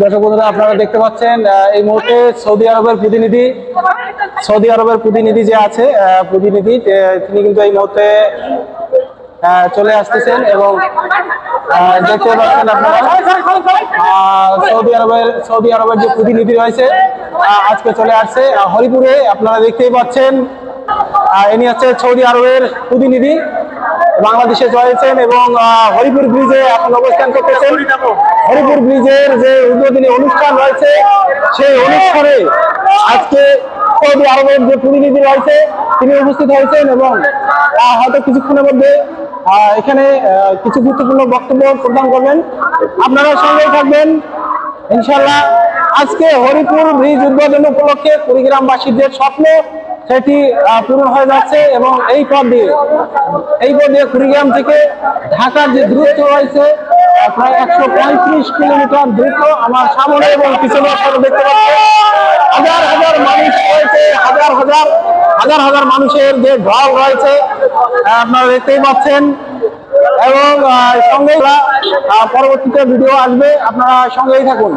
দর্শক বন্ধুরা, আপনারা দেখতে পাচ্ছেন এই মুহূর্তে সৌদি আরবের প্রতিনিধি, সৌদি আরবের প্রতিনিধি যে আছে প্রতিনিধি তিনি কিন্তু এই মুহূর্তে চলে আসতেছেন এবং দেখতে পাচ্ছেন আপনারা সৌদি আরবের সৌদি আরবের যে প্রতিনিধি রয়েছে আজকে চলে আসছে হরিপুরে আপনারা দেখতেই পাচ্ছেন ইনি হচ্ছে সৌদি আরবের প্রতিনিধি। বাংলাদেশে চলেছেন এবং হরিপুর ব্রিজে এখন অবস্থান করতেছেন। হরিপুর ব্রিজের যে উদ্বোধনী অনুষ্ঠান রয়েছে, সেই অনুষ্ঠানে আজকে সৌদি আরবের যে প্রতিনিধি রয়েছে, তিনি উপস্থিত হয়েছেন এবং হয়তো কিছুক্ষণের মধ্যে এখানে কিছু গুরুত্বপূর্ণ বক্তব্য প্রদান করবেন। আপনারা সঙ্গে থাকবেন। ইনশাল্লাহ আজকে হরিপুর ব্রিজ উদ্বোধন উপলক্ষে কুড়িগ্রামবাসীদের স্বপ্ন সেটি পূরণ হয়ে যাচ্ছে এবং এই পথ দিয়ে, এই পথ দিয়ে কুড়িগ্রাম থেকে ঢাকার যে দূরত্ব রয়েছে প্রায় একশো পঁয়ত্রিশ কিলোমিটার দূরত্ব আমার সামনে এবং পিছনে আপনারা দেখতে পাচ্ছেন। হাজার হাজার মানুষ রয়েছে, হাজার হাজার হাজার হাজার মানুষের যে ঢল রয়েছে আপনারা দেখতেই পাচ্ছেন। এবং সঙ্গে পরবর্তীতে ভিডিও আসবে, আপনারা সঙ্গেই থাকুন।